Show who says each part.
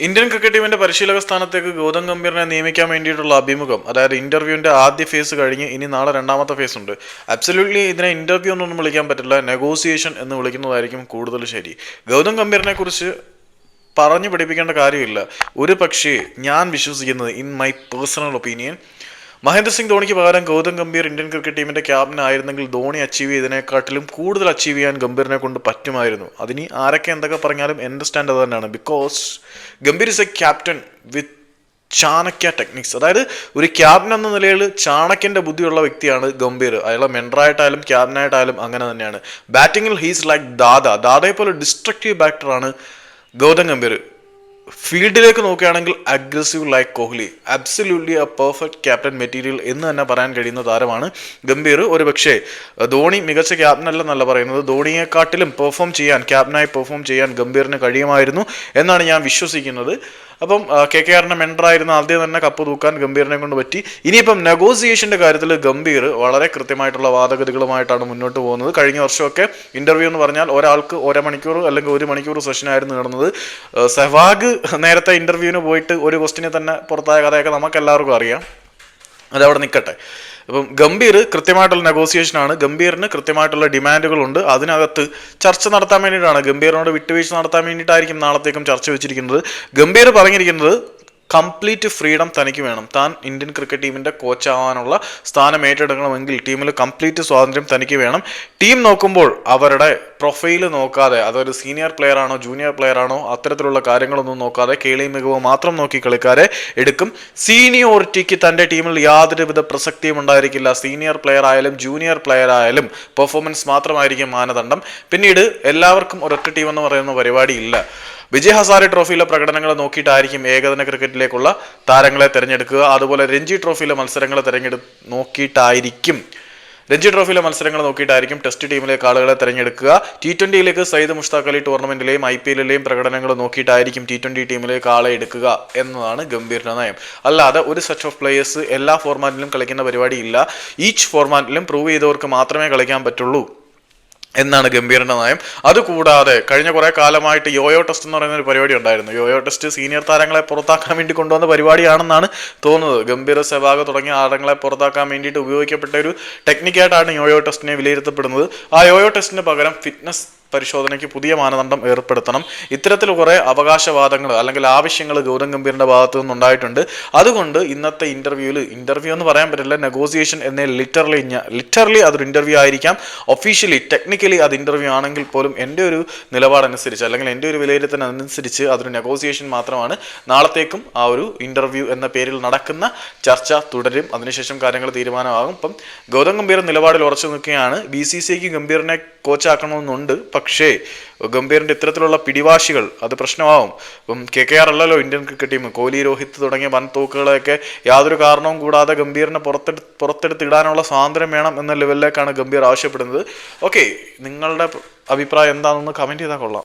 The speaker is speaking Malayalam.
Speaker 1: ഇന്ത്യൻ ക്രിക്കറ്റ് ടീമിന്റെ പരിശീലക സ്ഥാനത്തേക്ക് ഗൗതം ഗംഭീറിനെ നിയമിക്കാൻ വേണ്ടിയിട്ടുള്ള അഭിമുഖം അതായത് ഇന്റർവ്യൂവിന്റെ ആദ്യ ഫേസ് കഴിഞ്ഞ് ഇനി നാളെ രണ്ടാമത്തെ ഫേസ് ഉണ്ട്. അബ്സല്യൂട്ട്ലി ഇതിനെ ഇന്റർവ്യൂ എന്നൊന്നും വിളിക്കാൻ പറ്റില്ല നെഗോസിയേഷൻ എന്ന് വിളിക്കുന്നതായിരിക്കും കൂടുതൽ ശരി. ഗൗതം ഗംഭീറിനെ കുറിച്ച് പറഞ്ഞു പഠിപ്പിക്കേണ്ട കാര്യമില്ല. ഒരു പക്ഷേ ഞാൻ വിശ്വസിക്കുന്നത് in my personal opinion Mahendra Singh ധോണിക്ക് പകരം ഗൗതം ഗംഭീർ ഇന്ത്യൻ ക്രിക്കറ്റ് ടീമിന്റെ ക്യാപ്റ്റൻ ആയിരുന്നെങ്കിൽ ധോണി അച്ചീവ് ചെയ്തതിനെക്കാട്ടിലും കൂടുതൽ അച്ചീവ് ചെയ്യാൻ ഗംഭീറിനെ കൊണ്ട് പറ്റുമായിരുന്നു. അതിനി ആരൊക്കെ എന്തൊക്കെ പറഞ്ഞാലും എന്റെ സ്റ്റാൻഡ് അത് തന്നെയാണ്. Because Gambhir is a captain with Chanakya techniques അതായത് ഒരു ക്യാപ്റ്റൻ എന്ന നിലയിൽ ചാണക്യന്റെ ബുദ്ധിയുള്ള വ്യക്തിയാണ് ഗംഭീർ. അയാളെ മെൻഡറായിട്ടായാലും ക്യാപ്റ്റനായിട്ടായാലും അങ്ങനെ തന്നെയാണ്. ബാറ്റിങ്ങിൽ ഹീസ് ലൈക്ക് ദാദ. ദാദയെ പോലെ ഡിസ്ട്രക്റ്റീവ് ബാറ്ററാണ് ഗൗതം ഗംഭീർ. ഫീൽഡിലേക്ക് നോക്കുകയാണെങ്കിൽ aggressive like Kohli. Absolutely a perfect captain material എന്ന് തന്നെ പറയാൻ കഴിയുന്ന താരമാണ് ഗംഭീർ. ഒരു പക്ഷേ ധോണി മികച്ച ക്യാപ്റ്റൻ അല്ലെന്നല്ല പറയുന്നത്. ധോണിയെക്കാട്ടിലും പെർഫോം ചെയ്യാൻ ക്യാപ്റ്റനായി പെർഫോം ചെയ്യാൻ ഗംഭീറിന് കഴിയുമായിരുന്നു എന്നാണ് ഞാൻ വിശ്വസിക്കുന്നത്. അപ്പം കെ കെ ആറിന്റെ മെൻഡറായിരുന്ന ആദ്യം തന്നെ കപ്പ് തൂക്കാൻ ഗംഭീറിനെ കൊണ്ട് പറ്റി. ഇനിയിപ്പം നെഗോസിയേഷന്റെ കാര്യത്തിൽ ഗംഭീർ വളരെ കൃത്യമായിട്ടുള്ള വാദഗതികളുമായിട്ടാണ് മുന്നോട്ട് പോകുന്നത്. കഴിഞ്ഞ വർഷമൊക്കെ ഇന്റർവ്യൂ എന്ന് പറഞ്ഞാൽ ഒരാൾക്ക് ഒരേ മണിക്കൂർ അല്ലെങ്കിൽ ഒരു മണിക്കൂർ സെഷനായിരുന്നു നടന്നത്. സെഹ്വാഗ് നേരത്തെ ഇന്റർവ്യൂവിന് പോയിട്ട് ഒരു ക്വസ്റ്റിനെ തന്നെ പുറത്തായ കഥയൊക്കെ നമുക്ക് എല്ലാവർക്കും അറിയാം. അതവിടെ നിൽക്കട്ടെ അപ്പം ഗംഭീർ കൃത്യമായിട്ടുള്ള നെഗോസിയേഷൻ ആണ്. ഗംഭീറിന് കൃത്യമായിട്ടുള്ള ഡിമാൻഡുകളുണ്ട് അതിനകത്ത് ചർച്ച നടത്താൻ വേണ്ടിയിട്ടാണ് ഗംഭീറിനോട് വിട്ടുവീഴ്ച നടത്താൻ വേണ്ടിയിട്ടായിരിക്കും നാളത്തേക്കും ചർച്ച വെച്ചിരിക്കുന്നത്. ഗംഭീർ പറഞ്ഞിരിക്കുന്നത് കംപ്ലീറ്റ് ഫ്രീഡം തനിക്ക് വേണം. താൻ ഇന്ത്യൻ ക്രിക്കറ്റ് ടീമിന്റെ കോച്ചാവാനുള്ള സ്ഥാനം ഏറ്റെടുക്കണമെങ്കിൽ ടീമിൽ കംപ്ലീറ്റ് സ്വാതന്ത്ര്യം തനിക്ക് വേണം. ടീം നോക്കുമ്പോൾ അവരുടെ പ്രൊഫൈൽ നോക്കാതെ അതൊരു സീനിയർ പ്ലെയർ ആണോ ജൂനിയർ പ്ലെയർ ആണോ അത്തരത്തിലുള്ള കാര്യങ്ങളൊന്നും നോക്കാതെ കേളി മികവ് മാത്രം നോക്കി കളിക്കാരെ എടുക്കും. സീനിയോറിറ്റിക്ക് തന്റെ ടീമിൽ യാതൊരുവിധ പ്രസക്തിയും ഉണ്ടായിരിക്കില്ല. സീനിയർ പ്ലെയർ ആയാലും ജൂനിയർ പ്ലെയർ ആയാലും പെർഫോമൻസ് മാത്രമായിരിക്കും മാനദണ്ഡം. പിന്നീട് എല്ലാവർക്കും ഒരൊറ്റ ടീം എന്ന് പറയുന്ന പരിപാടി ഇല്ല. വിജയ് ഹസാരെ ട്രോഫിയിലെ പ്രകടനങ്ങൾ നോക്കിയിട്ടായിരിക്കും ഏകദിന ക്രിക്കറ്റിലേക്കുള്ള താരങ്ങളെ തിരഞ്ഞെടുക്കുക. അതുപോലെ രഞ്ജി ട്രോഫിയിലെ മത്സരങ്ങൾ തിരഞ്ഞെടു നോക്കിയിട്ടായിരിക്കും. രഞ്ജി ട്രോഫിയിലെ മത്സരങ്ങൾ നോക്കിയിട്ടായിരിക്കും ടെസ്റ്റ് ടീമിലേക്ക് ആളുകളെ തിരഞ്ഞെടുക്കുക. ടി ട്വന്റിയിലേക്ക് സയ്യിദ് മുഷ്താഖ് അലി ടൂർണമെന്റിലെയും ഐ പി എല്ലിലെയും പ്രകടനങ്ങൾ നോക്കിയിട്ടായിരിക്കും ടി ട്വന്റി ടീമിലേക്ക് ആളെ എടുക്കുക എന്നതാണ് ഗംഭീറിന്റെ നയം. അല്ലാതെ ഒരു സെറ്റ് ഓഫ് പ്ലേയേഴ്സ് എല്ലാ ഫോർമാറ്റിലും കളിക്കുന്ന പരിപാടിയില്ല. ഈച്ച് ഫോർമാറ്റിലും പ്രൂവ് ചെയ്തവർക്ക് മാത്രമേ കളിക്കാൻ പറ്റുള്ളൂ. എന്നാണ് ഗംഭീറിന്റെ നയം. അതുകൂടാതെ കഴിഞ്ഞ കുറെ കാലമായിട്ട് യോയോ ടെസ്റ്റ് എന്ന് പറയുന്ന ഒരു പരിപാടി ഉണ്ടായിരുന്നു. യോയോ ടെസ്റ്റ് സീനിയർ താരങ്ങളെ പുറത്താക്കാൻ വേണ്ടി കൊണ്ടുവന്ന പരിപാടിയാണെന്നാണ് തോന്നുന്നത്. ഗംഭീര സെവാഗ് തുടങ്ങിയ താരങ്ങളെ പുറത്താക്കാൻ വേണ്ടിയിട്ട് ഉപയോഗിക്കപ്പെട്ട ഒരു ടെക്നിക്കായിട്ടാണ് യോയോ ടെസ്റ്റിനെ വിലയിരുത്തപ്പെടുന്നത്. ആ യോയോ ടെസ്റ്റിന് പകരം ഫിറ്റ്നസ് പരിശോധനയ്ക്ക് പുതിയ മാനദണ്ഡം ഏർപ്പെടുത്തണം. ഇത്തരത്തിൽ കുറേ അവകാശവാദങ്ങൾ അല്ലെങ്കിൽ ആവശ്യങ്ങൾ ഗൗതം ഗംഭീറിന്റെ ഭാഗത്തു നിന്നുണ്ടായിട്ടുണ്ട്. അതുകൊണ്ട് ഇന്നത്തെ ഇന്റർവ്യൂവിൽ ഇന്റർവ്യൂ എന്ന് പറയാൻ പറ്റില്ല നെഗോസിയേഷൻ എന്ന ലിറ്ററലി ലിറ്ററലി അതൊരു ഇന്റർവ്യൂ ആയിരിക്കാം. ഒഫീഷ്യലി ടെക്നിക്കലി അത് ഇന്റർവ്യൂ ആണെങ്കിൽ പോലും എന്റെ ഒരു നിലപാടനുസരിച്ച് അല്ലെങ്കിൽ എന്റെ ഒരു വിലയിരുത്തലനുസരിച്ച് അതൊരു നെഗോസിയേഷൻ മാത്രമാണ്. നാളത്തേക്കും ആ ഒരു ഇന്റർവ്യൂ എന്ന പേരിൽ നടക്കുന്ന ചർച്ച തുടരും. അതിനുശേഷം കാര്യങ്ങൾ തീരുമാനമാകും. ഇപ്പം ഗൗതം ഗംഭീർ നിലപാടിൽ ഉറച്ചു നിൽക്കുകയാണ്. ബി സി സിക്ക് ഗംഭീറിനെ കോച്ചാക്കണമെന്നുണ്ട്. പക്ഷേ ഗംഭീറിന്റെ ഇത്തരത്തിലുള്ള പിടിവാശികൾ അത് പ്രശ്നമാവും. ഇപ്പം കെ കെ ആർ അല്ലല്ലോ Indian cricket team. Kohli Rohit തുടങ്ങിയ വൻ യാതൊരു കാരണവും കൂടാതെ ഗംഭീറിനെ പുറത്തെടു പുറത്തെടുത്തിടാനുള്ള സ്വാതന്ത്ര്യം വേണം എന്ന ലെവലിലേക്കാണ് ഗംഭീർ ആവശ്യപ്പെടുന്നത്. ഓക്കെ നിങ്ങളുടെ അഭിപ്രായം എന്താണെന്ന് കമന്റ് ചെയ്താൽ കൊള്ളാം.